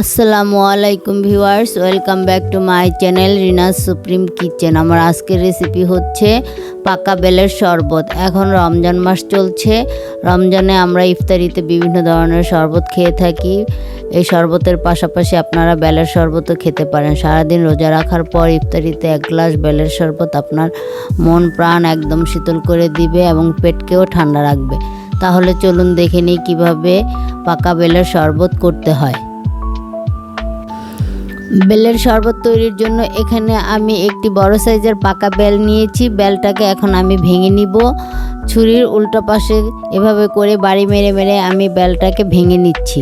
আসসালামু আলাইকুম viewers, welcome back to my channel Rina's Supreme Kitchen. আমার আজকের রেসিপি হচ্ছে পাকা বেলের শরবত। এখন রমজান মাস চলছে। রমজানে আমরা ইফতারিতে বিভিন্ন ধরনের শরবত খেয়ে থাকি। এই শরবতের পাশাপাশি আপনারা বেলের শরবতও খেতে পারেন। সারাদিন রোজা রাখার পর ইফতারিতে এক গ্লাস বেলের শরবত আপনার মন, প্রাণ একদম শীতল করে দিবে এবং পেটকেও ঠান্ডা রাখবে। তাহলে চলুন দেখে নিই কীভাবে পাকা বেলের শরবত করতে হয়। বেলের শরবত তৈরির জন্য এখানে আমি একটি বড় সাইজের পাকা বেল নিয়েছি। বেলটাকে এখন আমি ভেঙে নিব। ছুরির উল্টো পাশে এভাবে করে বাড়ি মেরে মেরে আমি বেলটাকে ভেঙে নিচ্ছি।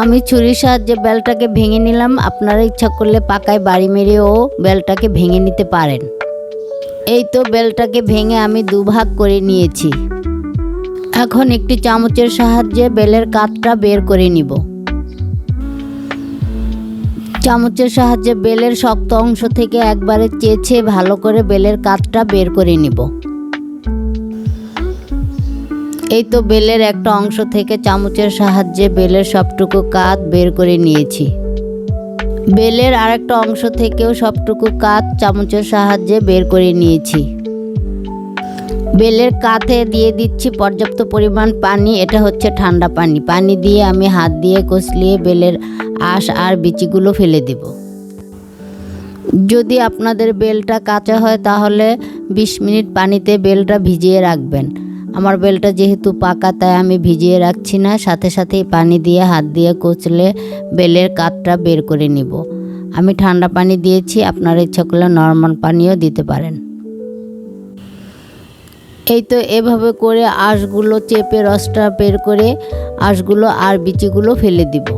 আমি ছুরির সাহায্যে বেলটাকে ভেঙে নিলাম। আপনারা ইচ্ছা করলে পাকায় বাড়ি মেরেও বেলটাকে ভেঙে নিতে পারেন। এই তো বেলটাকে ভেঙে আমি দুভাগ করে নিয়েছি। এখন একটি চামচের সাহায্যে বেলের কাতটা বের করে নিব। চামচের সাহায্যে বেলের শক্ত অংশ থেকে একবারে চেঁচে ভালো করে বেলের কাতটা বের করে নিব। এই তো বেলের একটা অংশ থেকে চামচের সাহায্যে বেলের সবটুকু কাত বের করে নিয়েছি। বেলের আরেকটা অংশ থেকেও সবটুকু কাত চামচের সাহায্যে বের করে নিয়েছি। বেলের কাঁধে দিয়ে দিচ্ছি পর্যাপ্ত পরিমাণ পানি, এটা হচ্ছে ঠান্ডা পানি। পানি দিয়ে আমি হাত দিয়ে কষলিয়ে বেলের আঁশ আর বিচিগুলো ফেলে দেব। যদি আপনাদের বেলটা কাঁচা হয়, তাহলে বিশ মিনিট পানিতে বেলটা ভিজিয়ে রাখবেন। আমার বেলটা যেহেতু পাকা, তাই আমি ভিজিয়ে রাখছি না। সাথে সাথেই পানি দিয়ে, হাত দিয়ে কচলে বেলের কাঠটা বের করে নিব। আমি ঠান্ডা পানি দিয়েছি, আপনার ইচ্ছা করলে নর্মাল পানিও দিতে পারেন। এই তো এভাবে করে আঁশগুলো চেপে রসটা বের করে আঁশগুলো আর বিচিগুলো ফেলে দিব।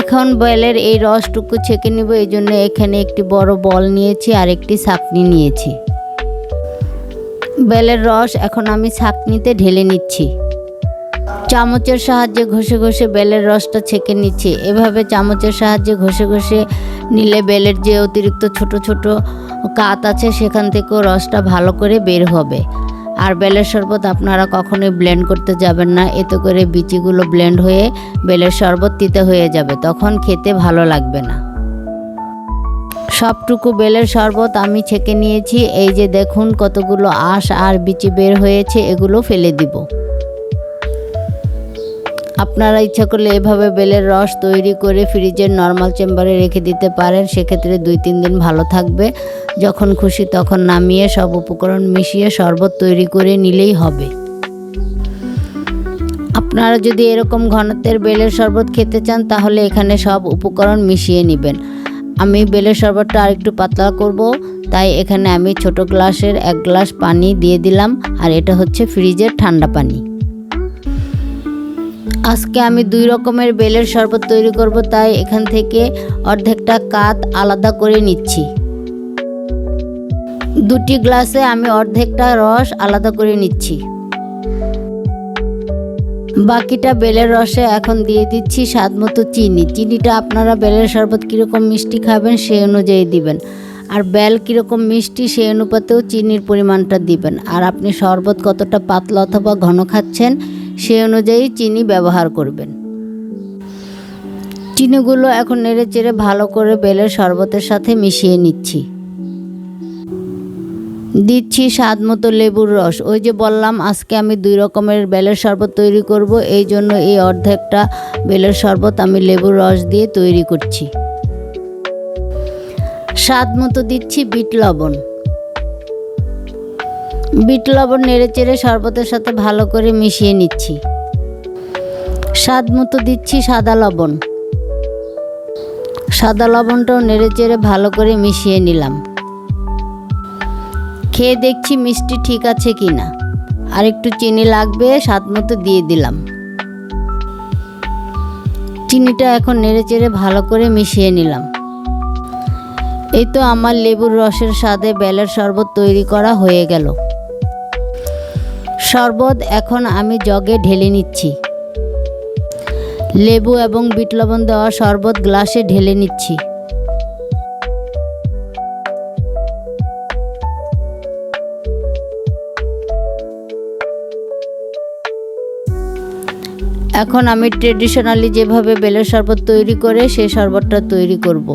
এখন বেলের এই রসটুকু ছেঁকে নিব, এই জন্য এখানে একটি বড় বল নিয়েছি আর একটি ছাকনি নিয়েছি। বেলের রস এখন আমি ছাকনিতে ঢেলে নিচ্ছি। চামচের সাহায্যে ঘষে ঘষে বেলের রসটা ছেঁকে নিচ্ছি। এভাবে চামচের সাহায্যে ঘষে ঘষে নিলে বেলের যে অতিরিক্ত ছোট ছোট কাত আছে, সেখান থেকেও রসটা ভালো করে বের হবে। আর বেলের শরবত আপনারা কখনোই ব্লেন্ড করতে যাবেন না। এতে করে বিচিগুলো ব্লেন্ড হয়ে বেলের শরবত তিতে হয়ে যাবে। তখন খেতে ভালো লাগবে না। সবটুকু বেলের শরবত আমি ছেঁকে নিয়েছি। এই যে দেখুন কতগুলো আঁশ আর বিচি বের হয়েছে, এগুলো ফেলে দিব। আপনারা ইচ্ছা করলে এভাবে বেলের রস তৈরি করে ফ্রিজের নর্মাল চেম্বারে রেখে দিতে পারেন। সেক্ষেত্রে দুই তিন দিন ভালো থাকবে। যখন খুশি তখন নামিয়ে সব উপকরণ মিশিয়ে শরবত তৈরি করে নিলেই হবে। আপনারা যদি এরকম ঘনত্বের বেলের শরবত খেতে চান, তাহলে এখানে সব উপকরণ মিশিয়ে নেবেন। আমি বেলের শরবতটা আরেকটু পাতলা করব, তাই এখানে আমি ছোট গ্লাসের এক গ্লাস পানি দিয়ে দিলাম, আর এটা হচ্ছে ফ্রিজের ঠান্ডা পানি। আজকে আমি দুই রকমের বেলের শরবত তৈরি করব, তাই এখান থেকে অর্ধেকটা কাত আলাদা করে নিচ্ছি। দুটি গ্লাসে আমি অর্ধেকটা রস আলাদা করে নিচ্ছি। বাকিটা বেলের রসে এখন দিয়ে দিচ্ছি স্বাদ মতো চিনি। চিনিটা আপনারা বেলের শরবত কীরকম মিষ্টি খাবেন সেই অনুযায়ী দিবেন। আর বেল কীরকম মিষ্টি সেই অনুপাতেও চিনির পরিমাণটা দিবেন। আর আপনি শরবত কতটা পাতলা অথবা ঘন খাচ্ছেন সেই অনুযায়ী চিনি ব্যবহার করবেন। চিনিগুলো এখন নেড়ে চেড়ে ভালো করে বেলের শরবতের সাথে মিশিয়ে নিচ্ছি। দিচ্ছি স্বাদ মতো লেবুর রস। ওই যে বললাম, আজকে আমি দুই রকমের বেলের শরবত তৈরি করব। এই জন্য এই অর্ধেকটা বেলের শরবত আমি লেবুর রস দিয়ে তৈরি করছি। স্বাদ মতো দিচ্ছি বিট লবণ। বিট লবণ নেড়ে চেড়ে শরবতের সাথে ভালো করে মিশিয়ে নিচ্ছি। স্বাদ মতো দিচ্ছি সাদা লবণ। সাদা লবণটাও নেড়ে চেড়ে ভালো করে মিশিয়ে নিলাম। খেয়ে দেখছি মিষ্টি ঠিক আছে কি না। আর একটু চিনি লাগবে, স্বাদ মতো দিয়ে দিলাম। চিনিটা এখন নেড়ে চেড়ে ভালো করে মিশিয়ে নিলাম। এই তো আমার লেবুর রসের স্বাদে বেলের শরবত তৈরি করা হয়ে গেল। শরবত এখন আমি জগে ঢেলে নিচ্ছি। লেবু এবং বিট লবণ দেওয়া শরবত গ্লাসে ঢেলে নিচ্ছি। এখন আমি ট্রেডিশনালি যেভাবে বেলের শরবত তৈরি করে সেই শরবতটা তৈরি করব।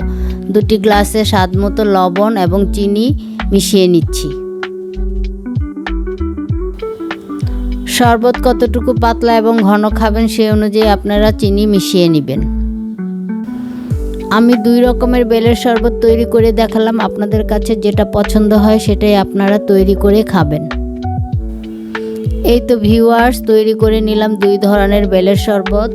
দুটি গ্লাসে স্বাদ মতো লবণ এবং চিনি মিশিয়ে নিচ্ছি। শরবত কতটুকু পাতলা এবং ঘন খাবেন সেই অনুযায়ী আপনারা চিনি মিশিয়ে নেবেন। আমি দুই রকমের বেলের শরবত তৈরি করে দেখালাম। আপনাদের কাছে যেটা পছন্দ হয় সেটাই আপনারা তৈরি করে খাবেন। এই তো ভিউয়ার্স তৈরি করে নিলাম দুই ধরনের বেলের শরবত।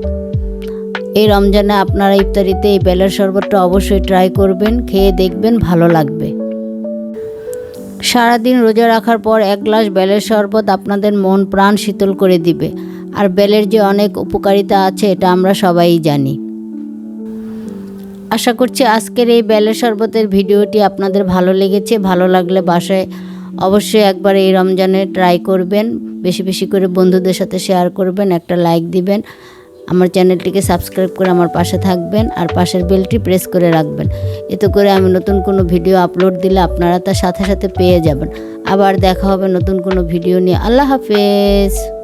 এই রমজানে আপনারা ইফতারিতে এই বেলের শরবতটা অবশ্যই ট্রাই করবেন, খেয়ে দেখবেন ভালো লাগবে। সারাদিন রোজা রাখার পর এক গ্লাস বেলের শরবত আপনাদের মন প্রাণ শীতল করে দিবে। আর বেলের যে অনেক উপকারিতা আছে, এটা আমরা সবাই জানি। আশা করছি আজকের এই বেলের শরবতের ভিডিওটি আপনাদের ভালো লেগেছে, ভালো লাগলে বাসায় অবশ্যই একবার এই রমজানে ট্রাই করবেন। বেশি বেশি করে বন্ধুদের সাথে শেয়ার করবেন, একটা লাইক দিবেন। আমার চ্যানেলটিকে সাবস্ক্রাইব করে আমার পাশে থাকবেন আর পাশের বেলটি প্রেস করে রাখবেন। এতে করে আমি নতুন কোনো ভিডিও আপলোড দিলে আপনারা তার সাথে সাথে পেয়ে যাবেন। আবার দেখা হবে নতুন কোনো ভিডিও নিয়ে। আল্লাহ হাফেজ।